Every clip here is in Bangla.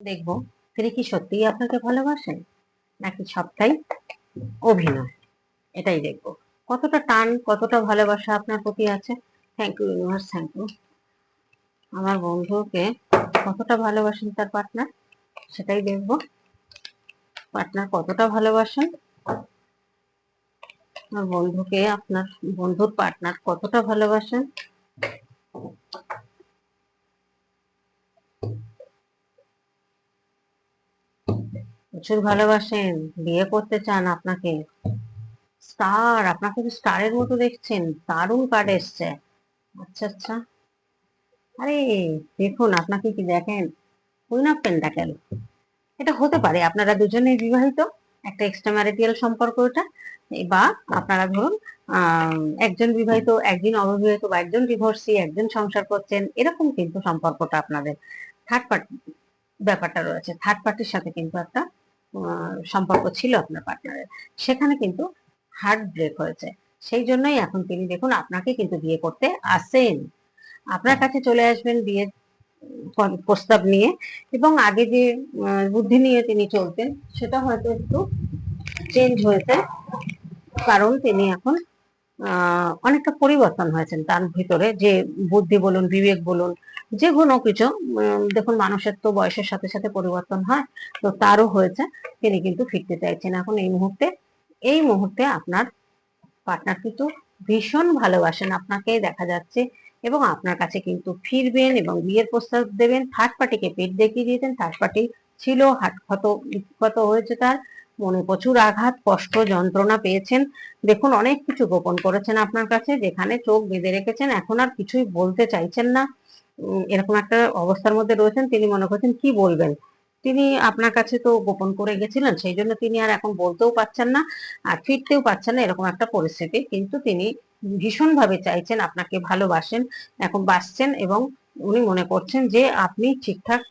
দেখব। তিনি কি সত্যিই আপনাকে ভালোবাসেন? নাকি সবটাই অভিনয়? এটাই দেখব। কতটা টান, কতটা ভালোবাসা আপনার প্রতি আছে? Thank you universe thank you আমার বন্ধুকে কতটা ভালোবাসেন তার পার্টনার সেটাই দেখব। পার্টনার কতটা ভালোবাসেন? আমার বন্ধুকে, আপনার বন্ধুর পার্টনার কতটা ভালোবাসেন? প্রচুর ভালোবাসেন বিয়ে করতে চান আপনাকে। স্টার, আপনাকে তো স্টারের মতো দেখছেন, দারুণ কার্ড এসছে। আচ্ছা আচ্ছা। আরে, দেখুন, আপনাকে কি দেখেন? কুইন অফ পেন্টাকেল এটা হতে পারে, আপনারা দুজনেই বিবাহিত, একটা এক্সট্রা ম্যারিটিয়াল সম্পর্ক এটা। বা আপনারা ধরুন একজন বিবাহিত, একজন অবিবাহিত, বা একজন ডিভোর্সি একজন সংসার করছেন, এরকম কিন্তু সম্পর্কটা আপনাদের। থার্ড পার্টি ব্যাপারটা রয়েছে। থার্ড পার্টির সাথে কিন্তু একটা সম্পর্ক ছিল আপনার পার্টনারের সেখানে কিন্তু হার্ট ব্রেক হয়েছে। সেই জন্যই এখন তিনি দেখুন আপনাকে কিন্তু বিয়ে করতে আসেন। আপনার কাছে চলে আসবেন বিয়ের প্রস্তাব নিয়ে এবং আগে যে বুদ্ধি নিয়ে তিনি চলতেন সেটা হয়তো একটু চেঞ্জ হয়েছে। কারণ তিনি এখন অনেকটা পরিবর্তন হয়েছেন তার ভিতরে। যে বুদ্ধি বলুন, বিবেক বলুন যে কোনো কিছু দেখুন মানুষের তো বয়সের সাথে সাথে পরিবর্তন হয়, তো তারও হয়েছে, তিনি কিন্তু ফিরতে চাইছেন। এখন এই মুহূর্তে এই মুহূর্তে আপনার পার্টনার কিন্তু ভীষণ ভালোবাসেন, আপনাকে দেখা যাচ্ছে এবং আপনার কাছে কিন্তু ফিরবেন এবং বিয়ের প্রস্তাব দেবেন থার্ড পার্টিকে পেট দেখিয়ে দিয়েছেন থার্ড পার্টি ছিল হাট ক্ষত ক্ষত হয়েছে তার, মনে প্রচুর আঘাত, কষ্ট, যন্ত্রণা পেয়েছেন। দেখুন অনেক কিছু গোপন করেছেন আপনার কাছে, যেখানে চোখ বেঁধে রেখেছেন, এখন আর কিছুই বলতে চাইছেন না। এরকম একটা অবস্থার মধ্যে রয়েছেন, তিনি মনে করছেন, কি বলবেন? তিনি আপনার কাছে তো গোপন করে গেছিলেন, সেই জন্য তিনি আর এখন বলতেও পাচ্ছেন না, আর ফিরতেও পাচ্ছেন না এরকম একটা পরিস্থিতি, কিন্তু তিনি ভীষণ ভাবে চাইছেন আপনাকে ভালোবাসেন, এখন বাসছেন এবং উনি মনে করছেন যে আপনি ঠিকঠাক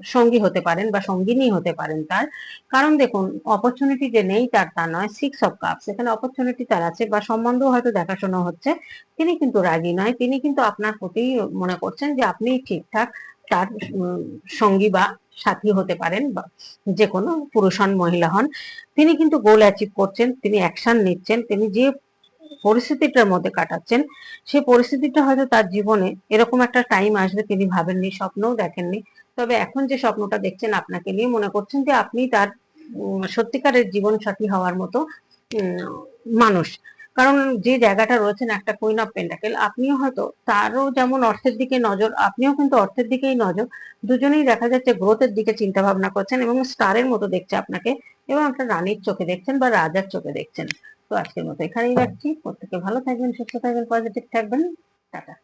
সঙ্গী হতে পারেন বা সঙ্গিনী হতে পারেন তার। কারণ দেখুন অপরচুনিটি যে নেই তার তা নয় সিক্স অফ কাপস এখানে অপরচুনিটি তার আছে বা সম্বন্ধ হয়তো দেখাশোনা হচ্ছে। তিনি কিন্তু রাজি নয়। তিনি কিন্তু আপনার প্রতি মনে করছেন যে আপনি ঠিকঠাক তার সঙ্গী বা সাথী হতে পারেন বা যে কোনো পুরুষ হন, মহিলা হন। তিনি কিন্তু গোল অ্যাচিভ করছেন, তিনি অ্যাকশন নিচ্ছেন, তিনি যে পরিস্থিতিটার মধ্যে কাটাচ্ছেন। সেই পরিস্থিতিটা হয়তো তার জীবনে এরকম একটা টাইম আসবে তিনি ভাবেননি, স্বপ্নও দেখেননি। তবে এখন যে স্বপ্নটা দেখছেন আপনাকে নিয়ে মনে করছেন যে আপনি তার সত্যিকারের জীবন সাথী হওয়ার মতো মানুষ। কারণ যে জায়গাটা রয়েছেন একটা কুইন অফ পেন্টাকেল আপনিও হয়তো তারও যেমন অর্থের দিকে নজর, আপনিও কিন্তু অর্থের দিকেই নজর। দুজনেই দেখা যাচ্ছে গ্রোথের দিকে চিন্তা ভাবনা করছেন এবং স্টারের মতো দেখছে আপনাকে এবং একটা রানীর চোখে দেখছেন বা রাজার চোখে দেখছেন। তো আজকের মতো এখানেই রাখছি। প্রত্যেকে ভালো থাকবেন সুস্থ থাকবেন পজিটিভ থাকবেন। টাটা।